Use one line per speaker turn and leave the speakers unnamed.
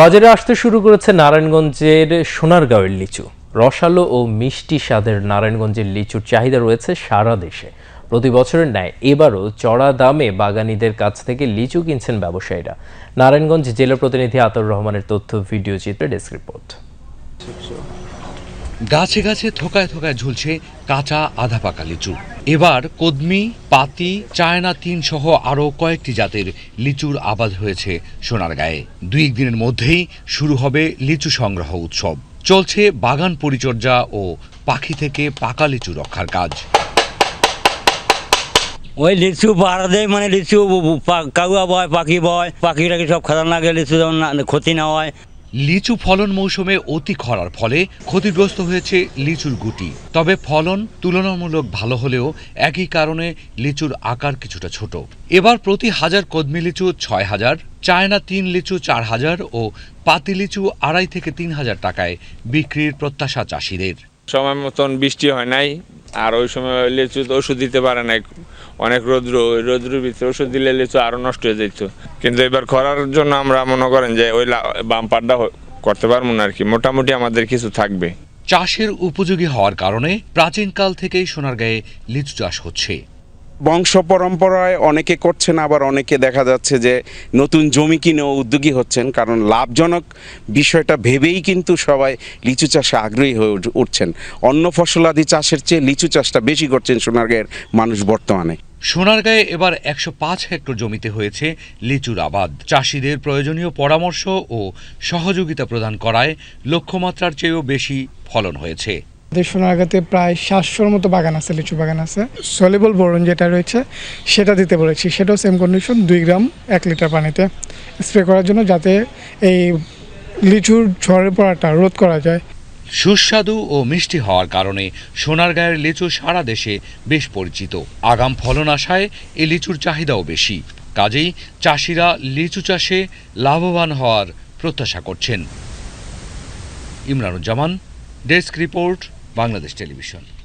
বাজারে আসতে শুরু করেছে নারায়ণগঞ্জের সোনারগাঁওয়ের লিচু। রসালো ও মিষ্টি স্বাদের নারায়ণগঞ্জের লিচুর চাহিদা রয়েছে সারা দেশে। প্রতি বছরের ন্যায় এবারও চড়া দামে বাগানীদের কাছ থেকে লিচু কিনছেন ব্যবসায়ীরা। নারায়ণগঞ্জ জেলা প্রতিনিধি আতর রহমানের তথ্য, ভিডিও চিত্রে ডেস্ক রিপোর্ট।
গাছে গাছে থোকায় থোকায় ঝুলছে কাঁচা আধা পাকা লিচু। এবার কদমি, পাতি, চায়না তিন সহ আরও কয়েকটি জাতের লিচুর আবাদ হয়েছে সোনারগাঁয়ে দুই দিনের মধ্যেই শুরু হবে লিচু সংগ্রহ উৎসব। চলছে বাগান পরিচর্যা ও পাখি থেকে পাকা লিচু রক্ষার কাজ।
ওই লিচু পাহারা দেয় মানে লিচু কাউয়া বয়, পাখি বয়, পাখিটাকে সব খাতার লাগে লিচু যেমন ক্ষতি না হয়।
লিচু ফলন মৌসুমে অতি খরার ফলে ক্ষতিগ্রস্ত হয়েছে লিচুর গুটি। তবে ফলন তুলনামূলক ভালো হলেও একই কারণে লিচুর আকার কিছুটা ছোট। এবার প্রতি হাজার কদমি লিচু ছয় হাজার, চায়না তিন লিচু চার হাজার ও পাতি লিচু আড়াই থেকে তিন হাজার টাকায় বিক্রির প্রত্যাশা চাষিদের।
সময় মতন বৃষ্টি হয় নাই, আর ওই সময় লিচু ওষুধ দিতে পারে নাই। অনেক রৌদ্র ওই রৌদ্রের ভিতরে ওষুধ দিলে লিচু আরও নষ্ট হয়ে যেত কিন্তু এবার খরার জন্য আমরা মনে করেন যে ওই বাম্পারটা করতে পারব না আর কি। মোটামুটি আমাদের কিছু থাকবে।
চাষের উপযোগী হওয়ার কারণে প্রাচীনকাল থেকেই সোনারগাঁয়ে লিচু চাষ হচ্ছে।
বংশ পরম্পরায় অনেকে করছেন আবার অনেকে দেখা যাচ্ছে যে নতুন জমি কিনেও উদ্যোগী হচ্ছেন কারণ লাভজনক বিষয়টা ভেবেই কিন্তু সবাই লিচু চাষে আগ্রহী হয়ে উঠছেন। অন্য ফসলাদি চাষের চেয়ে লিচু চাষটা বেশি করছেন সোনারগাঁয়ের মানুষ বর্তমানে।
সোনারগাঁয়ে এবার একশো পাঁচ হেক্টর জমিতে হয়েছে লিচুর আবাদ। চাষিদের প্রয়োজনীয় পরামর্শ ও সহযোগিতা প্রদান করায় লক্ষ্যমাত্রার চেয়েও বেশি ফলন হয়েছে।
সোনারগাঁতে প্রায় সাতশোর মতো বাগান আছে, লিচু বাগান আছে। সলিবল বোরন যেটা রয়েছে, সেটা দিতে বলেছি। সেটাও সেম কন্ডিশন দুই গ্রাম, এক লিটার পানিতে স্প্রে করার জন্য যাতে এই লিচুর ঝড়ের পড়াটা রোধ করা যায়।
সুস্বাদু ও মিষ্টি হওয়ার কারণে সোনারগাঁয়ের লিচু সারা দেশে বেশ পরিচিত। আগাম ফলন আসায় এ লিচুর চাহিদাও বেশি। কাজেই চাষিরা লিচু চাষে লাভবান হওয়ার প্রত্যাশা করছেন। Imranuzzaman, desk report, Bangladesh television.